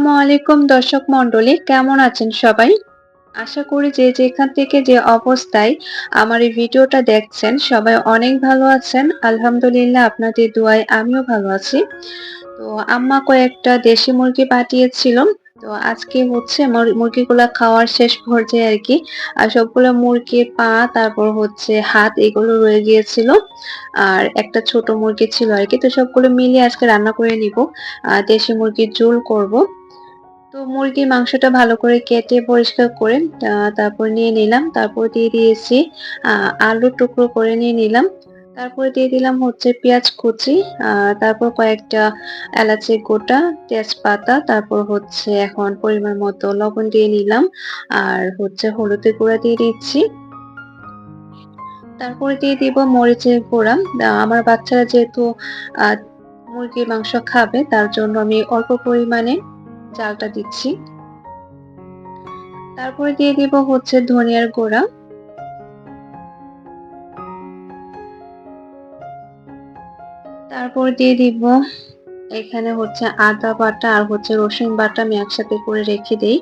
আসসালামু আলাইকুম দর্শক মন্ডলী কেমন আছেন সবাই? আশা করি যে যেখান থেকে যে অবস্থায় আমার এই ভিডিওটা দেখছেন, সবাই অনেক ভালো আছেন। আলহামদুলিল্লাহ, আপনাদের দোয়ায় আমিও ভালো আছি। তো আম্মা কয়েকটা দেশি মুরগি পাঠিয়েছিল। তো আজকে হচ্ছে মুরগিগুলা খাওয়ার শেষ পর্যায়ে আর কি, আর সবগুলো মুরগির পা, তারপর হচ্ছে হাত, এগুলো রয়ে গিয়েছিল। আর একটা ছোট মুরগি ছিল আর কি। তো সবগুলো মিলিয়ে আজকে রান্না করে নিব। দেশি মুরগির ঝোল করব। তো মুরগির মাংসটা ভালো করে কেটে পরিষ্কার করে তারপর নিয়ে নিলাম। তারপর দিয়ে দিয়েছি আলু টুকরো করে নিয়ে নিলাম। তারপরে দিয়ে দিলাম হচ্ছে পেঁয়াজ কুচি তারপর কয়েকটা এলাচি গোটা, তেজপাতা, তারপর হচ্ছে এখন পরিমাণ মতো লবণ দিয়ে নিলাম, আর হচ্ছে হলুদের গুঁড়া দিয়ে দিচ্ছি। তারপরে দিয়ে দিব মরিচের গুঁড়া। আমার বাচ্চারা যেহেতু মুরগির মাংস খাবে, তার জন্য আমি অল্প পরিমাণে চালটা দিচ্ছি। তারপরে দিয়ে দিব হচ্ছে ধনিয়ার গুঁড়া। তারপর দিয়ে দিব এখানে হচ্ছে আদা বাটা আর হচ্ছে রসুন বাটা আমি একসাথে করে রেখে দিই।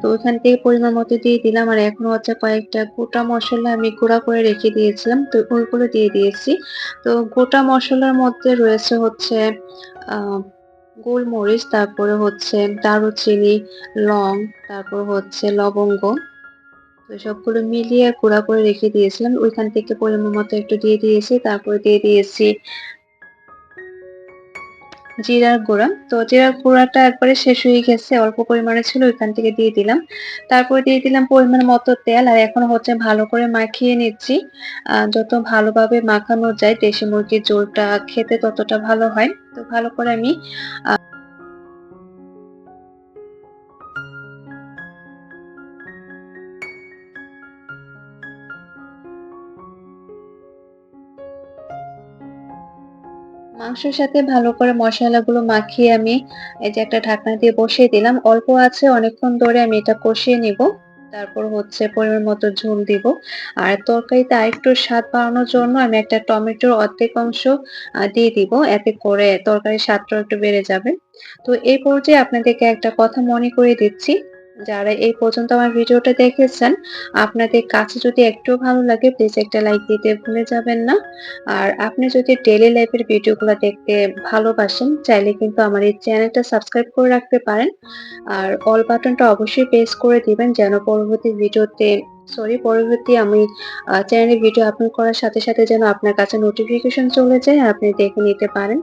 তো ওইখান থেকে পরিমাণ মতো দিয়ে দিলাম আর এখন হচ্ছে কয়েকটা গোটা মশলা আমি গুঁড়া করে রেখে দিয়েছিলাম, তো ওইগুলো দিয়ে দিয়েছি। তো গোটা মশলার মধ্যে রয়েছে হচ্ছে গোলমরিচ, তারপরে হচ্ছে দারুচিনি, লং, তারপর হচ্ছে লবঙ্গ। তো সবগুলো মিলিয়ে গুঁড়া করে রেখে দিয়েছিলাম। ওইখান থেকে পরিমাণ মতো একটু দিয়ে দিয়েছি, তারপরে দিয়ে দিয়েছি জিরার গুঁড়া। তো জিরার গুঁড়াটা একবারে শেষ হয়ে গেছে, অল্প পরিমাণে ছিল, ওইখান থেকে দিয়ে দিলাম। তারপরে দিয়ে দিলাম পরিমাণ মতো তেল, আর এখন হচ্ছে ভালো করে মাখিয়ে নিচ্ছি। যত ভালোভাবে মাখানো যায়, দেশি মুরগির ঝোলটা খেতে ততটা ভালো হয়। তো ভালো করে আমি মাংসের সাথে ভালো করে মশলাগুলো মাখিয়ে আমি এই যে একটা ঢাকনা দিয়ে বসিয়ে দিলাম। অল্প আছে, অনেকক্ষণ ধরে আমি এটা কষিয়ে নিব। তারপর হচ্ছে পরিমাণ মতো ঝোল দিব। আর তরকারিতে আরেকটু স্বাদ বাড়ানোর জন্য আমি একটা টমেটোর অর্ধেক অংশ দিয়ে দিব। এতে করে তরকারির স্বাদটা একটু বেড়ে যাবে। তো এই পর্যায়ে আপনাদেরকে একটা কথা মনে করে দিচ্ছি। যারা এই পর্যন্ত আমার ভিডিওটা দেখেছেন, আপনাদের কাছে যদি একটু ভালো লাগে প্লিজ একটা লাইক দিতে ভুলে যাবেন না। আর আপনি যদি ডেলি লাইফের ভিডিওগুলো দেখতে ভালোবাসেন, চাইলে কিন্তু আমার এই চ্যানেলটা সাবস্ক্রাইব করে রাখতে পারেন। আর অল বাটনটা অবশ্যই প্রেস করে দিবেন, যেন পরবর্তী ভিডিওতে সরি পরবর্তী আমি চ্যানেলে ভিডিও আপলোড করার সাথে সাথে যেন আপনার কাছে নোটিফিকেশন চলে যায়, আপনি দেখে নিতে পারেন।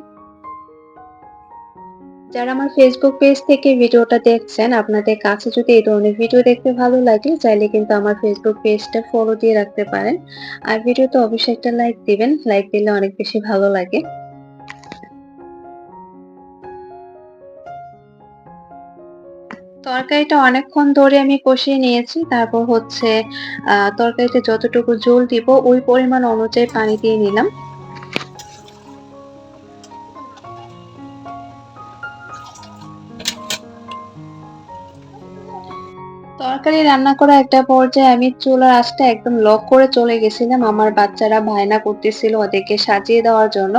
যারা আমার ফেসবুক পেজ থেকে ভিডিওটা দেখছেন, আপনাদের কাছে যদি এই ধরনের ভিডিও দেখতে ভালো লাগে, চাইলে কিন্তু আমার ফেসবুক পেজটা ফলো দিয়ে রাখতে পারেন। আর ভিডিওতে অবশ্যই একটা লাইক দিবেন লাইক দিলে অনেক বেশি ভালো লাগে। তরকারিটা অনেকক্ষণ ধরে আমি কষিয়ে নিয়েছি, তারপর হচ্ছে, আহ, তরকারিতে যতটুকু জল দিব, ওই পরিমাণ অনুযায়ী পানি দিয়ে নিলাম। তরকারি রান্না করা একটা পর্যায়ে আমি চুলার আঁচটা একদম লক করে চলে গেছিলাম। আমার বাচ্চারা ভায়না করতেছিল ওদেরকে সাজিয়ে দেওয়ার জন্য।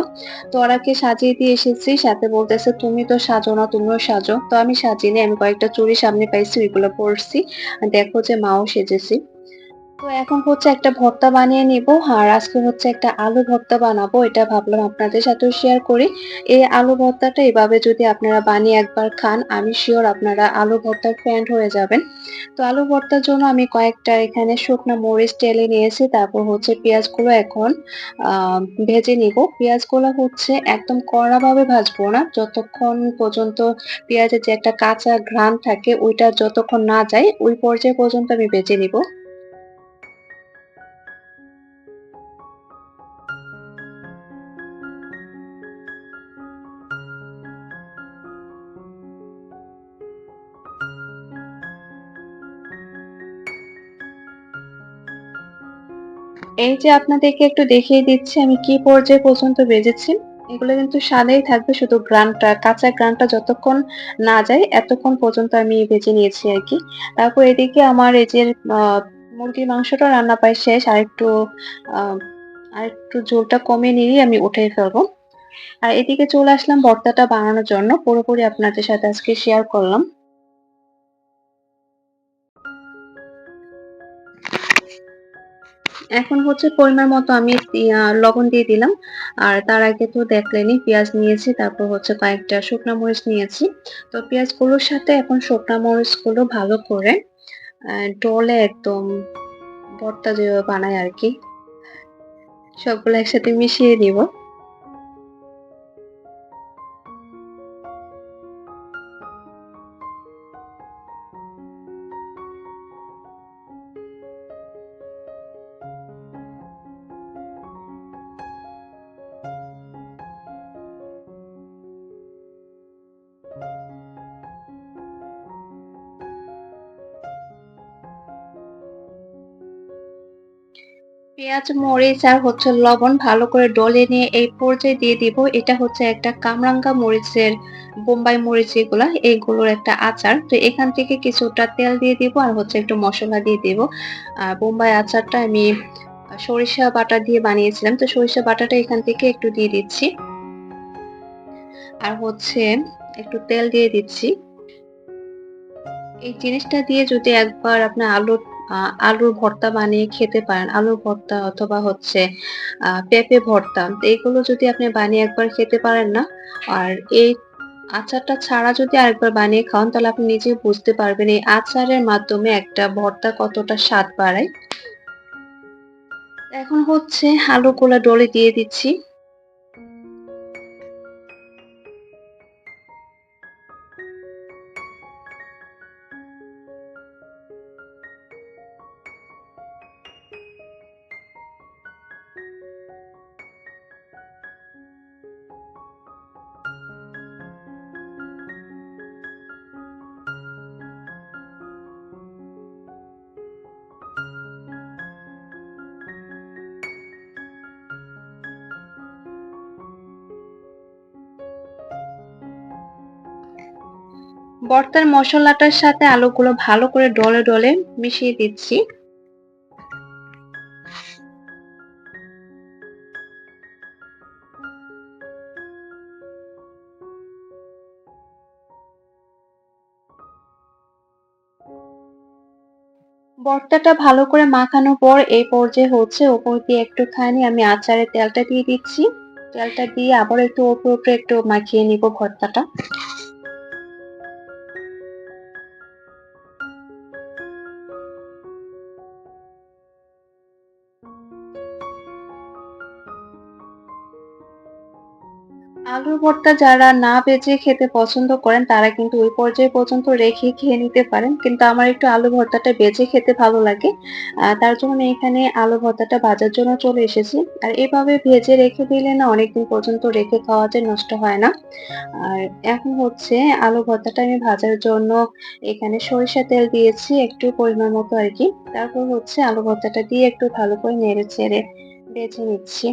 তো ওরাকে সাজিয়ে দিয়ে এসেছি, সাথে বলতেছে, তুমি তো সাজো না, তুমিও সাজো। তো আমি সাজিনি, আমি কয়েকটা চুরি সামনে পাইছি, ওইগুলো পরছি। দেখো যে মাও সেজেছি। তো এখন হচ্ছে একটা ভর্তা বানিয়ে নিব, আর আজকে হচ্ছে একটা আলু ভর্তা বানাবো, এটা ভাবলাম আপনাদের সাথেও শেয়ার করি। এই আলু ভর্তাটা এভাবে যদি আপনারা বানিয়ে একবার খান, আমি শিওর আপনারা আলু ভর্তার ফ্যান্ড হয়ে যাবেন। তো আলু ভর্তার জন্য আমি কয়েকটা এখানে শুকনো মরিচ টেলে নিয়েছি, তারপর হচ্ছে পেঁয়াজগুলো এখন ভেজে নিব। পেঁয়াজগুলো হচ্ছে একদম কড়াভাবে ভাজবো না, যতক্ষণ পর্যন্ত পেঁয়াজের যে একটা কাঁচা ঘ্রাণ থাকে, ওইটা যতক্ষণ না যায়, ওই পর্যায়ে পর্যন্ত আমি ভেজে নিব। এই যে আপনাদেরকে একটু দেখিয়ে দিচ্ছি, আমি কি পর্যায়ে পর্যন্ত বেজেছি, এগুলো কিন্তু সাদাই থাকবে শুধু গ্রানটা, কাঁচা গ্রানটা যতক্ষণ না যায় এতক্ষণ পর্যন্ত আমি ভেজে নিয়েছি আর কি। তারপর এদিকে আমার এই যে মুরগির মাংসটা রান্না পাই শেষ আর একটু আর একটু ঝোলটা কমে নিয়ে আমি উঠে ফেলব। আর এদিকে চলে আসলাম ভর্তাটা বানানোর জন্য, পুরোপুরি আপনাদের সাথে আজকে শেয়ার করলাম। এখন হচ্ছে পরিমাণ মতো আমি লবণ দিয়ে দিলাম। আর তার আগে তো দেখলেনি পেঁয়াজ নিয়েছি, তারপর হচ্ছে কয়েকটা শুকনো মরিচ নিয়েছি। তো পেঁয়াজগুলোর সাথে এখন শুকনো মরিচগুলো ভালো করে ডলে একদম ভর্তা যেভাবে বানায় আর কি, সবগুলো একসাথে মিশিয়ে দিব পেঁয়াজ মরিচ আর হচ্ছে লবণ ভালো করে ডলে নিয়ে এই পর্যায়ে দিয়ে দিব। এটা হচ্ছে একটা কামরাঙ্গা মরিচের বোম্বাই মরিচ এগুলা এইগুলোর একটা আচার। তো এখান থেকে কিছুটা তেল দিয়ে দিব আর হচ্ছে একটু মশলা দিয়ে দিব। আর বোম্বাই আচারটা আমি সরিষা বাটা দিয়ে বানিয়েছিলাম। তো সরিষা বাটাটা এখান থেকে একটু দিয়ে দিচ্ছি। আর হচ্ছে একটু তেল দিয়ে দিচ্ছি। এই জিনিসটা দিয়ে যদি একবার আপনার আলু আহ, আলুর ভর্তা বানিয়ে খেতে পারেন। আলুর ভর্তা অথবা হচ্ছে পেঁপে ভর্তা। এইগুলো যদি আপনি বানিয়ে একবার খেতে পারেন না, আর এই আচারটা ছাড়া যদি আরেকবার বানিয়ে খাওয়ান, তাহলে আপনি নিজেই বুঝতে পারবেন এই আচারের মাধ্যমে একটা ভর্তা কতটা স্বাদ বাড়ায়। এখন হচ্ছে আলু আলুগুলা ডলে দিয়ে দিচ্ছি। ভর্তার মশলাটার সাথে আলুগুলো ভালো করে ডলে ডলে মিশিয়ে দিচ্ছি। ভর্তাটা ভালো করে মাখানোর পর এই পর্যায়ে হচ্ছে ওপর দিয়ে একটুখানি আমি আচারের তেলটা দিয়ে দিচ্ছি। তেলটা দিয়ে আবার একটু ওপর উপরে একটু মাখিয়ে নিব ভর্তাটা আলুর ভর্তা যারা না ভেজে খেতে পছন্দ করেন, তারা কিন্তু ওই পর্যায়ে পর্যন্ত রেখে খেয়ে নিতে পারেন। কিন্তু আমার একটু আলু ভর্তাটা বেজে খেতে ভালো লাগে। তার জন্য আমি এখানে আলু ভর্তাটা ভাজার জন্য চলে এসেছি। আর এভাবে ভেজে রেখে দিলে না অনেকদিন পর্যন্ত রেখে খাওয়া যায় নষ্ট হয় না। আর এখন হচ্ছে আলু ভর্তাটা আমি ভাজার জন্য এখানে সরিষা তেল দিয়েছি একটু পরিমাণ মতো আর কি। তারপর হচ্ছে আলু ভর্তাটা দিয়ে একটু ভালো করে নেড়ে চেড়ে ভেজে নিচ্ছি।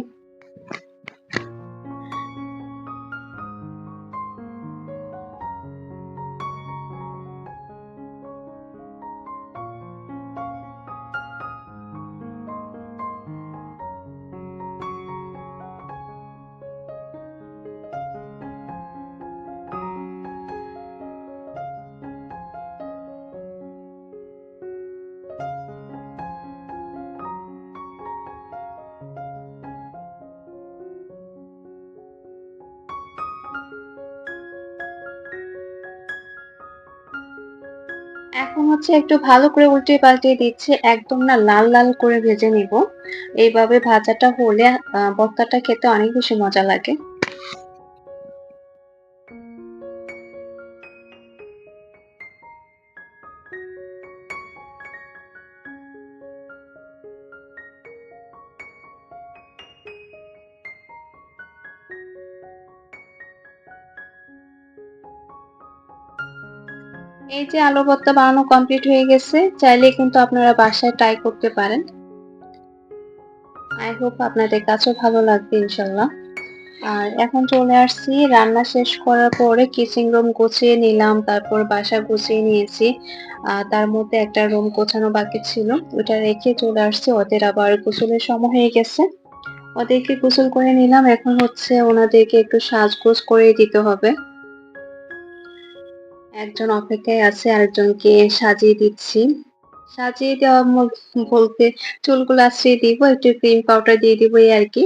এখন হচ্ছে একটু ভালো করে উল্টে পাল্টে দিচ্ছে, একদম না লাল লাল করে ভেজে নিব। এইভাবে ভাজাটা হলে ভর্তাটা খেতে অনেক বেশি মজা লাগে। এই যে আলু ভর্তা বানানো কমপ্লিট হয়ে গেছে, চাইলে কিন্তু আপনারা বাসায় ট্রাই করতে পারেন। আই হোপ আপনাদের কাছেও ভালো লাগবে ইনশাল্লাহ আর এখন চলে আসছি, রান্না শেষ করার পরে কিচেন রুম গুছিয়ে নিলাম, তারপর বাসা গুছিয়ে নিয়েছি। তার মধ্যে একটা রুম গোছানো বাকি ছিল, ওটা রেখে চলে আসছি, ওদের আবার গোসলের সময় হয়ে গেছে। ওদেরকে গোসল করে নিলাম, এখন হচ্ছে ওনাদেরকে একটু সাজগোজ করে দিতে হবে। একজন অপেক্ষায় আছে, আরেকজনকে সাজিয়ে দিচ্ছি। সাজিয়ে দেওয়া বলতে চুলগুলো আশ্রিয়ে দিব, একটু ক্রিম পাউডার দিয়ে দিব এই আর কি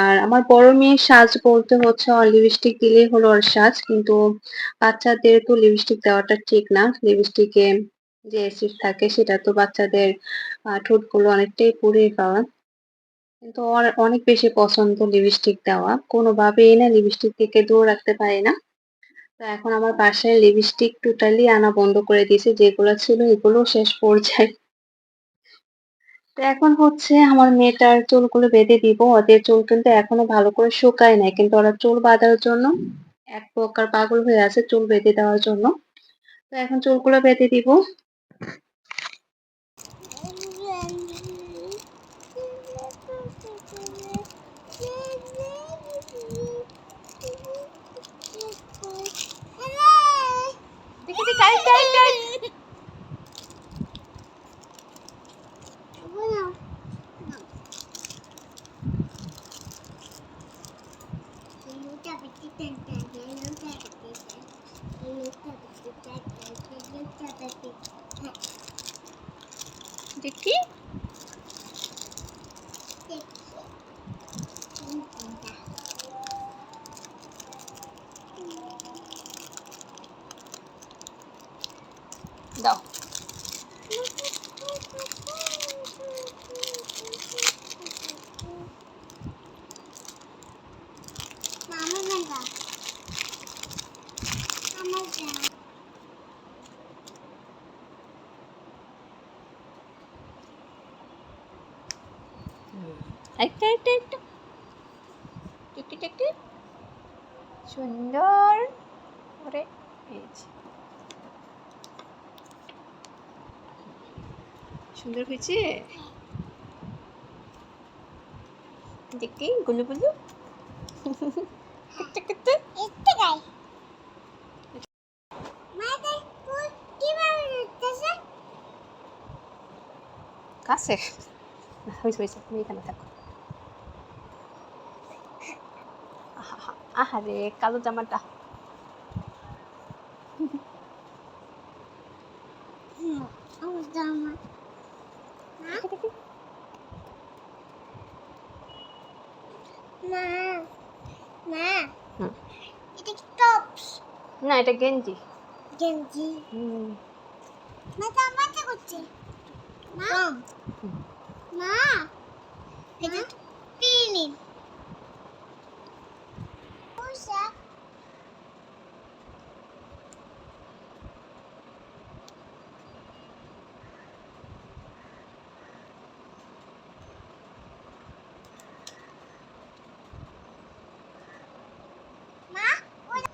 আর আমার বড় মেয়ের সাজ বলতে হচ্ছে লিপস্টিক দিলেই হলো ওর সাজ, কিন্তু বাচ্চাদের তো লিপস্টিক দেওয়াটা ঠিক না। লিপস্টিকে যে অ্যাসিড থাকে, সেটা তো বাচ্চাদের ঠোঁটগুলো অনেকটাই পুড়িয়ে পাওয়া কিন্তু অনেক বেশি পছন্দ লিপস্টিক দেওয়া। কোনোভাবেই না লিপস্টিক থেকে দূর রাখতে পারি না। তো এখন আমার বাসায় লিপস্টিক টোটালি আনা বন্ধ করে দিয়েছে, যেগুলো ছিল এগুলো শেষ পর্যায়ে। তো এখন হচ্ছে আমার মেয়েটার চুলগুলো বেঁধে দিব, ওদের চুল কিন্তু এখনও ভালো করে শুকায় নাই, কিন্তু ওরা চুল বাঁধার জন্য এক প্রকার পাগল হয়ে আছে চুল বেঁধে দেওয়ার জন্য। তো এখন চুলগুলো বেঁধে দিব দেখি দেখি টাইট টাইট টাইট দেখি দাও একটা একটা একটা টিকি টিকি সুন্দর ওরে এই যে। সুন্দর হয়েছে? দেখি গুলু গুলু। কাছে। হয়েছে হয়েছে তুমি এখানে থাকো। আহা, আহারে কালো জামাটা। দেখি, দেখি। হুম। এটা কি টপস না এটা গেঞ্জি। গেঞ্জি। হুম। আমার কি করছে। মা মা এটা পিনি পোশাক মা ওই-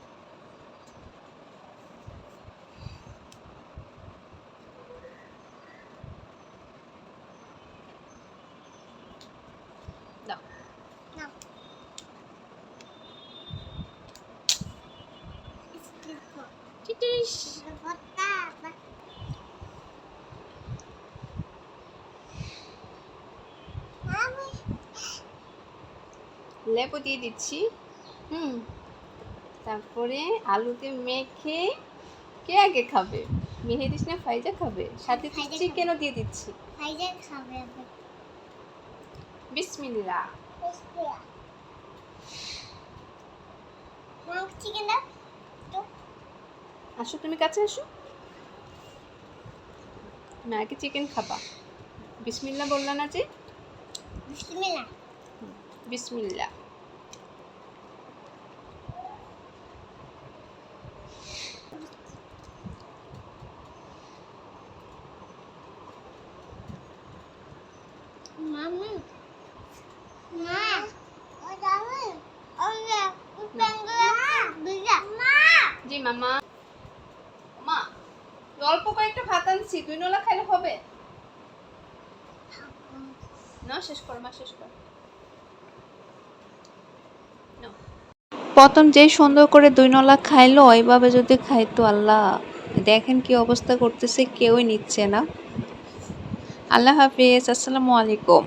দাও নাও। আমি লেবু দিয়ে দিচ্ছি। হুম। তারপরে আলুতে মেখে কে আগে খাবে? মেহেদিস না ফাইজা খাবে? সাথে ফাইজা কেন দিয়ে দিচ্ছি? খাইতে খাবে আবার। বিসমিল্লা বিসমিল্লাহ। মা চিকেন একটু। আসো তুমি কাছে আসো। না আগে চিকেন খাবা? বিসমিল্লা বললা না যে? বিসমিল্লাহ। বিসমিল্লা। মামি বিজা মা জি মামা মা অল্প কয়েকটা তুই নলা খাইলে হবে? না শেষ কর মা শেষ কর। প্রথম যেই সুন্দর করে দুই নলা খাইলো ওইভাবে যদি খাইতো আল্লাহ। দেখেন কি অবস্থা করতেছে কেউই নিচ্ছে না। আল্লাহ হাফিজ আসসালামু আলাইকুম।